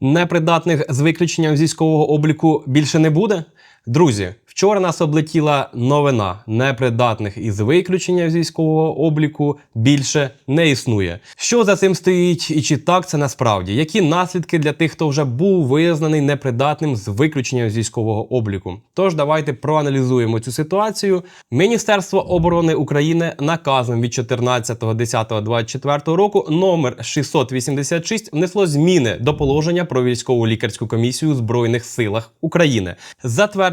Непридатних з виключенням військового обліку більше не буде? Друзі, вчора нас облетіла новина: непридатних із виключенням з військового обліку більше не існує. Що за цим стоїть і чи так це насправді? Які наслідки для тих, хто вже був визнаний непридатним з виключенням з військового обліку? Тож давайте проаналізуємо цю ситуацію. Міністерство оборони України наказом від 14.10.24 року номер 686 внесло зміни до положення про військову лікарську комісію в Збройних силах України,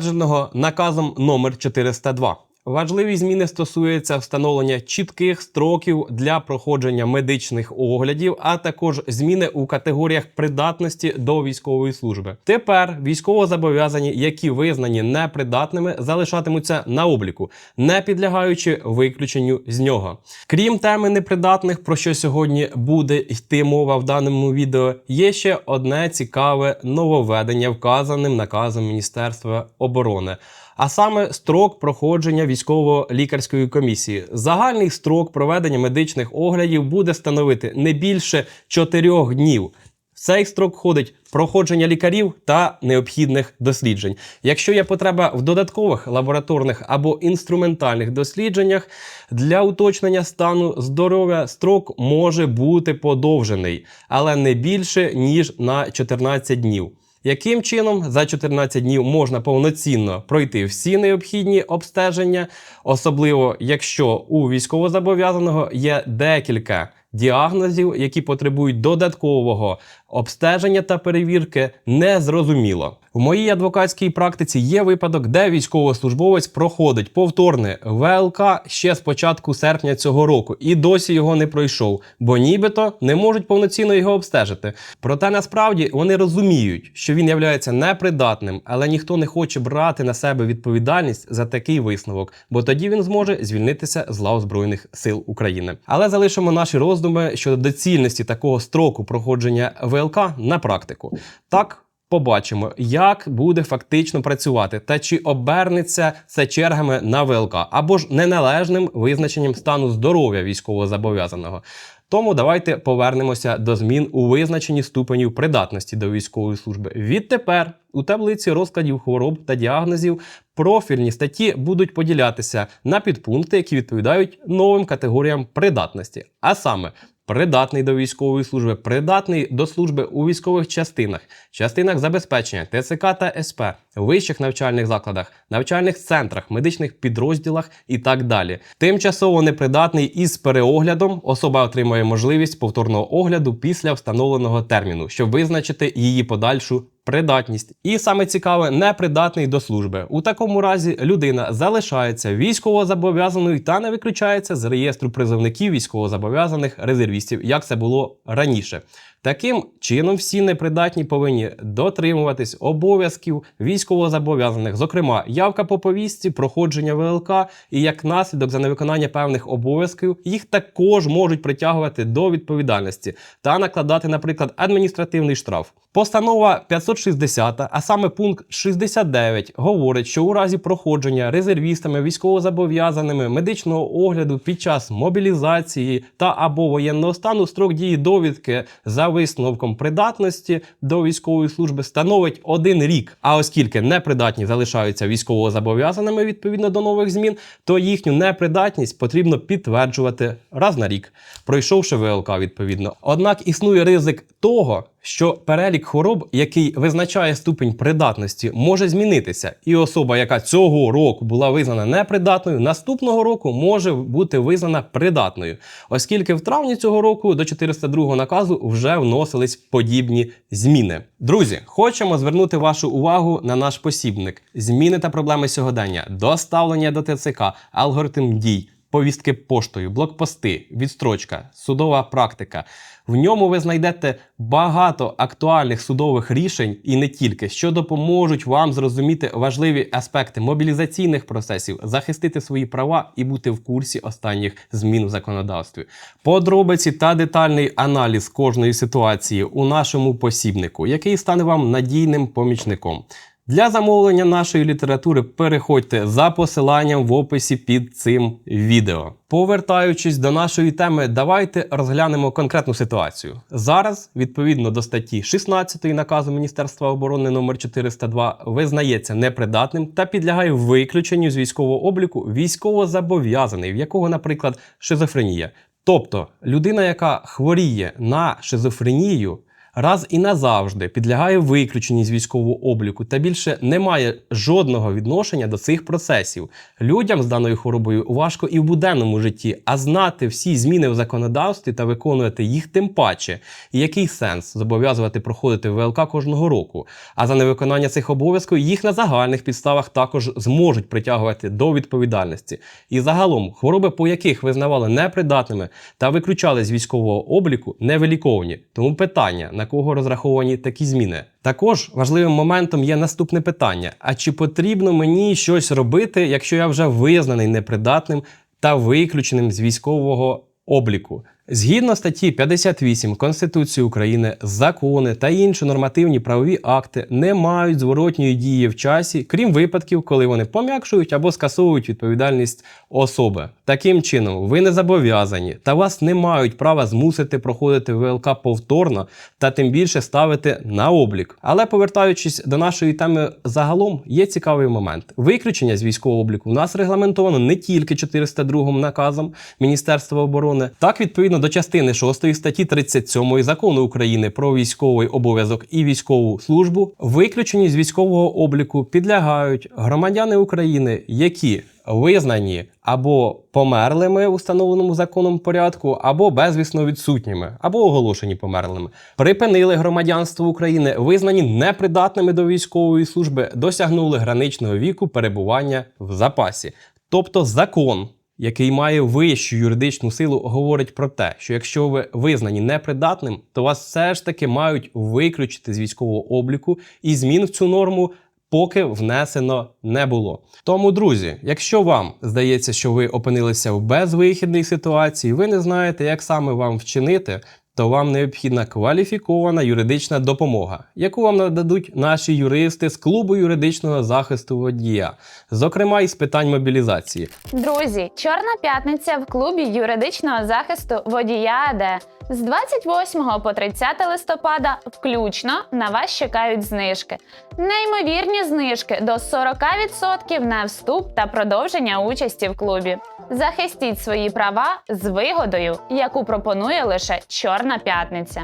затвердженого наказом номер 402. Важливі зміни стосуються встановлення чітких строків для проходження медичних оглядів, а також зміни у категоріях придатності до військової служби. Тепер військовозобов'язані, які визнані непридатними, залишатимуться на обліку, не підлягаючи виключенню з нього. Крім теми непридатних, про що сьогодні буде йти мова в даному відео, є ще одне цікаве нововведення, вказаним наказом Міністерства оборони а саме строк проходження військово-лікарської комісії. Загальний строк проведення медичних оглядів буде становити не більше 4 днів. В цей строк входить проходження лікарів та необхідних досліджень. Якщо є потреба в додаткових лабораторних або інструментальних дослідженнях для уточнення стану здоров'я, строк може бути подовжений, але не більше ніж на 14 днів. Яким чином за 14 днів можна повноцінно пройти всі необхідні обстеження, особливо якщо у військовозобов'язаного є декілька діагнозів, які потребують додаткового обстеження та перевірки, незрозуміло. В моїй адвокатській практиці є випадок, де військовослужбовець проходить повторне ВЛК ще з початку серпня цього року і досі його не пройшов, бо нібито не можуть повноцінно його обстежити. Проте насправді вони розуміють, що він являється непридатним, але ніхто не хоче брати на себе відповідальність за такий висновок, бо тоді він зможе звільнитися з лав Збройних сил України. Але залишимо наші роздуми щодо доцільності такого строку проходження ВЛК на практику. Так. Побачимо, як буде фактично працювати, та чи обернеться це чергами на ВЛК або ж неналежним визначенням стану здоров'я військовозобов'язаного. Тому давайте повернемося до змін у визначенні ступенів придатності до військової служби. Відтепер у таблиці розкладів хвороб та діагнозів профільні статті будуть поділятися на підпункти, які відповідають новим категоріям придатності, а саме придатний до військової служби, придатний до служби у військових частинах, частинах забезпечення ТЦК та СП, вищих навчальних закладах, навчальних центрах, медичних підрозділах і так далі. Тимчасово непридатний із переоглядом особа отримує можливість повторного огляду після встановленого терміну, щоб визначити її подальшу придатність. І саме цікаве, непридатний до служби. У такому разі людина залишається військовозобов'язаною та не виключається з реєстру призовників військовозобов'язаних резервістів, як це було раніше. Таким чином, всі непридатні повинні дотримуватись обов'язків військовозобов'язаних, зокрема, явка по повістці, проходження ВЛК, і як наслідок за невиконання певних обов'язків їх також можуть притягувати до відповідальності та накладати, наприклад, адміністративний штраф. Постанова 560, а саме пункт 69, говорить, що у разі проходження резервістами, військовозобов'язаними медичного огляду під час мобілізації та або воєнного стану строк дії довідки за висновком придатності до військової служби становить один рік. А оскільки непридатні залишаються військовозобов'язаними відповідно до нових змін, то їхню непридатність потрібно підтверджувати раз на рік, пройшовши ВЛК відповідно. Однак існує ризик того, що перелік хвороб, який визначає ступінь придатності, може змінитися, і особа, яка цього року була визнана непридатною, наступного року може бути визнана придатною, оскільки в травні цього року до 402 наказу вже вносились подібні зміни. Друзі, хочемо звернути вашу увагу на наш посібник: зміни та проблеми сьогодення, доставлення до ТЦК, алгоритм дій. Повістки поштою, блокпости, відстрочка, судова практика. В ньому ви знайдете багато актуальних судових рішень і не тільки, що допоможуть вам зрозуміти важливі аспекти мобілізаційних процесів, захистити свої права і бути в курсі останніх змін в законодавстві. Подробиці та детальний аналіз кожної ситуації у нашому посібнику, який стане вам надійним помічником. Для замовлення нашої літератури переходьте за посиланням в описі під цим відео. Повертаючись до нашої теми, давайте розглянемо конкретну ситуацію. Зараз, відповідно до статті 16 наказу Міністерства оборони номер 402, визнається непридатним та підлягає виключенню з військового обліку військовозобов'язаний, в якого, наприклад, шизофренія. Тобто людина, яка хворіє на шизофренію, раз і назавжди підлягає виключенню з військового обліку та більше не має жодного відношення до цих процесів. Людям з даною хворобою важко і в буденному житті, а знати всі зміни в законодавстві та виконувати їх тим паче. І який сенс зобов'язувати проходити ВЛК кожного року? А за невиконання цих обов'язків їх на загальних підставах також зможуть притягувати до відповідальності. І загалом хвороби, по яких визнавали непридатними та виключали з військового обліку, невиліковні. Тому питання, на кого розраховані такі зміни. Також важливим моментом є наступне питання: а чи потрібно мені щось робити, якщо я вже визнаний непридатним та виключеним з військового обліку? Згідно статті 58 Конституції України, закони та інші нормативні правові акти не мають зворотньої дії в часі, крім випадків, коли вони пом'якшують або скасовують відповідальність особи. Таким чином, ви не зобов'язані та вас не мають права змусити проходити ВЛК повторно та тим більше ставити на облік. Але повертаючись до нашої теми загалом, є цікавий момент. Виключення з військового обліку у нас регламентовано не тільки 402 наказом Міністерства оборони, так відповідно до частини 6 статті 37 закону України про військовий обов'язок і військову службу. Виключені з військового обліку підлягають громадяни України, які визнані або померлими у встановленому законом порядку, або безвісно відсутніми, або оголошені померлими, припинили громадянство України, визнані непридатними до військової служби, досягнули граничного віку перебування в запасі. Тобто закон, який має вищу юридичну силу, говорить про те, що якщо ви визнані непридатним, то вас все ж таки мають виключити з військового обліку, і змін в цю норму поки внесено не було. Тому, друзі, якщо вам здається, що ви опинилися в безвихідній ситуації, ви не знаєте, як саме вам вчинити. То вам необхідна кваліфікована юридична допомога, яку вам нададуть наші юристи з клубу юридичного захисту водія, зокрема із питань мобілізації. Друзі, Чорна п'ятниця в клубі юридичного захисту водія АД. З 28 по 30 листопада включно на вас чекають знижки. Неймовірні знижки до 40% на вступ та продовження участі в клубі. Захистіть свої права з вигодою, яку пропонує лише Чорна п'ятниця.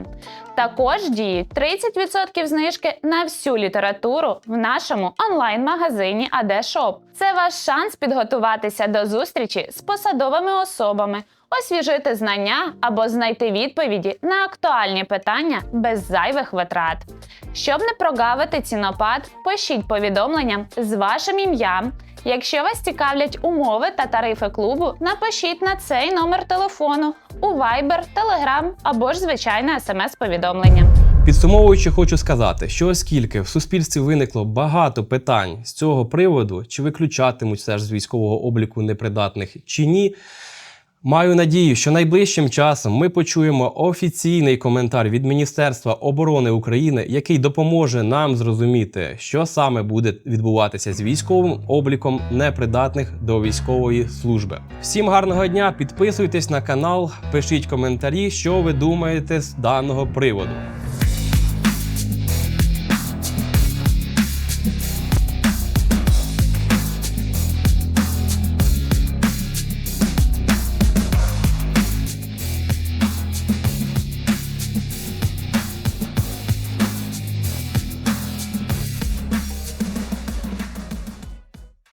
Також діють 30% знижки на всю літературу в нашому онлайн-магазині AD Shop. Це ваш шанс підготуватися до зустрічі з посадовими особами, освіжити знання або знайти відповіді на актуальні питання без зайвих витрат. Щоб не прогавити цінопад, пишіть повідомлення з вашим ім'ям. Якщо вас цікавлять умови та тарифи клубу, напишіть на цей номер телефону у Viber, Telegram або ж звичайне смс-повідомлення. Підсумовуючи, хочу сказати, що оскільки в суспільстві виникло багато питань з цього приводу, чи виключатимуть все ж з військового обліку непридатних чи ні. Маю надію, що найближчим часом ми почуємо офіційний коментар від Міністерства оборони України, який допоможе нам зрозуміти, що саме буде відбуватися з військовим обліком непридатних до військової служби. Всім гарного дня! Підписуйтесь на канал, пишіть коментарі, що ви думаєте з даного приводу.